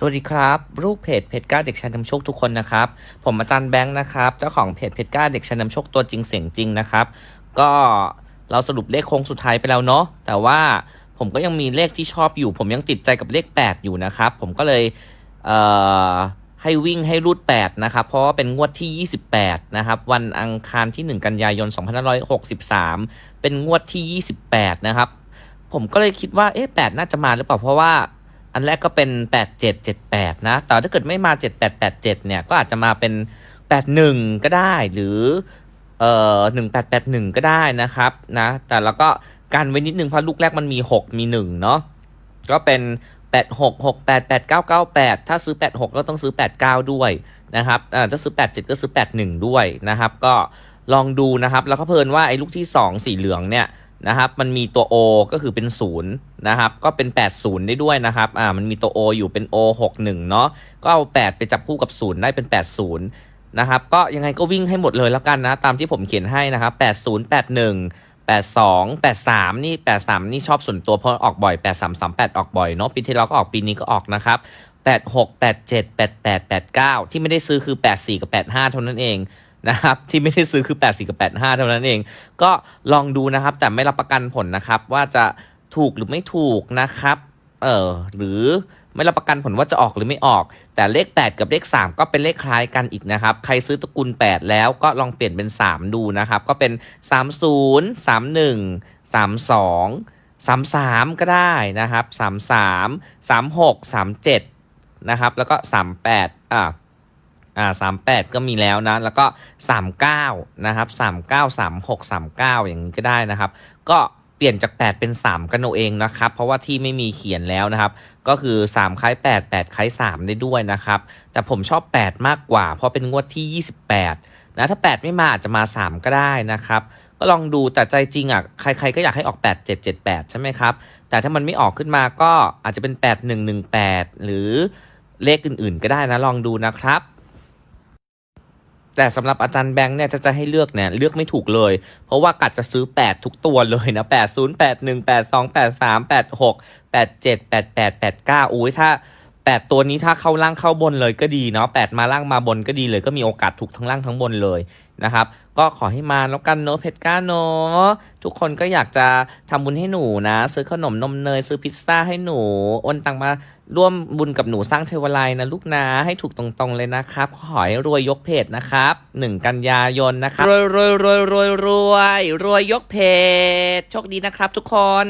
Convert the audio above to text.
สวัสดีครับลูกเพจเพจกล้าเด็กชายนำโชคทุกคนนะครับ ผมอาจารย์แบงค์นะครับเจ้าของเพจเพจกล้าเด็กชายนำโชคตัวจริงเสียงจริงนะครับ ก็เราสรุปเลขโค้งสุดท้ายไปแล้วเนาะแต่ว่าผมก็ยังมีเลขที่ชอบอยู่ ผมยังติดใจกับเลข 8 อยู่นะครับ ผมก็เลยเอ่อให้วิ่งให้รูด 8 นะครับ เพราะว่าเป็นงวดที่ 28 นะครับ วันอังคารที่ 1 กันยายน 2563 เป็นงวดที่ 28 นะครับ ผมก็เลยคิดว่าเอ๊ะ8น่าจะมาหรือเปล่าเพราะว่า อันแรกก็เป็น 8778 นะ แต่ถ้าเกิดไม่มา 7887 เนี่ย ก็อาจจะมาเป็น 81 ก็ได้ หรือเอ่อ1881 ก็ได้นะครับนะ แต่แล้วก็การไว้นิดนึงเพราะลูกแรกมันมี 6 มี 1 เนาะ ก็เป็น 86 68 89 98 ถ้าซื้อ 86 ก็ต้องซื้อ 89 ด้วยนะครับอ่าถ้าซื้อ 87 ก็ซื้อ 81 ด้วยนะครับ ก็ลองดูนะครับ แล้วก็เพลินว่าไอ้ลูกที่ 2 สีเหลืองเนี่ย นะครับมันมีตัว O ก็คือเป็น0นะครับก็เป็น 80 ได้ด้วยนะครับอ่ามันมีตัว O อยู่เป็น O 61เนาะก็เอา 8 ไปจับคู่กับ 0 ได้เป็น 80นะครับก็ยังไงก็วิ่งให้หมดเลยแล้วกันนะตามที่ผมเขียนให้นะครับ80 81 82 83 นี่ 83 นี่ชอบส่วนตัวเพราะออกบ่อย 83 38 ออกบ่อยเนาะปีที่แล้วก็ออกปีนี้ก็ออกนะครับ86 87 88 89 ที่ไม่ได้ซื้อคือ 84 กับ 85 เท่านั้นเอง นะครับที่ไม่ได้ซื้อคือ 84 กับ 85 เท่านั้นเอง ก็ลองดูนะครับ แต่ไม่รับประกันผลนะครับ ว่าจะถูกหรือไม่ถูกนะครับ เออหรือไม่รับประกันผลว่าจะออกหรือไม่ออก แต่เลข 8 กับเลข 3 ก็เป็นเลขคล้ายกันอีกนะครับ ใครซื้อตระกูล 8 แล้วก็ลองเปลี่ยนเป็น 3 ดูนะครับ ก็เป็น 30 31 32 33 ก็ได้นะครับ 33 36 37 นะครับ แล้วก็ 38 อ่า อ่าสามแปดก็มีแล้วนะ แล้วก็สามเก้านะครับสามเก้าสามหกสามเก้าอย่างนี้ก็ได้นะครับ ก็เปลี่ยนจาก 8 เป็น 3 กันเอาเองนะครับ เพราะว่าที่ไม่มีเขียนแล้วนะครับ ก็คือ 3คล้าย 8 8คล้าย 3 ได้ด้วยนะครับ แต่ผมชอบ 8 มากกว่า เพราะเป็นงวดที่ 28 นะ ถ้า 8 ไม่มาอาจจะมา 3 ก็ได้นะครับ ก็ลองดูแต่ใจจริงอะใครๆก็อยากให้ออก 8 7 7 8 ใช่ไหมครับ แต่ถ้ามันไม่ออกขึ้นมาก็อาจจะเป็น 8 1 1 8 หรือเลขอื่นๆ ก็ได้นะลองดูนะครับ แต่สำหรับอาจารย์แบงค์เนี่ยจะจะให้เลือกเนี่ยเลือกไม่ถูกเลย เพราะว่ากัดจะซื้อ 8 ทุกตัวเลยนะ8 0 8 1 8 2 8 3 8 6 8 7 8 8 8 9อุ้ยถ้า 8 ตัวนี้ถ้าเข้าล่างเข้าบนเลยก็ดีเนาะ8มาล่างมาบนก็ดีเลยก็มีโอกาสถูกทั้งล่างทั้งบนเลยนะครับ ก็ขอให้มาแล้วกันเนาะเพชรก้าเนาะทุกคนก็อยากจะทำบุญให้หนูนะ ซื้อขนมนมเนยซื้อพิซซ่าให้หนูโอนตังมาร่วมบุญกับหนูสร้างเทวไลยนะลูกนะให้ถูกตรงๆเลยนะครับ ขอให้รวยยกเพจนะครับหนึ่งกันยายนนะครับรวยรวยรวยรวยรวยรวยยกเพจโชคดีนะครับทุกคน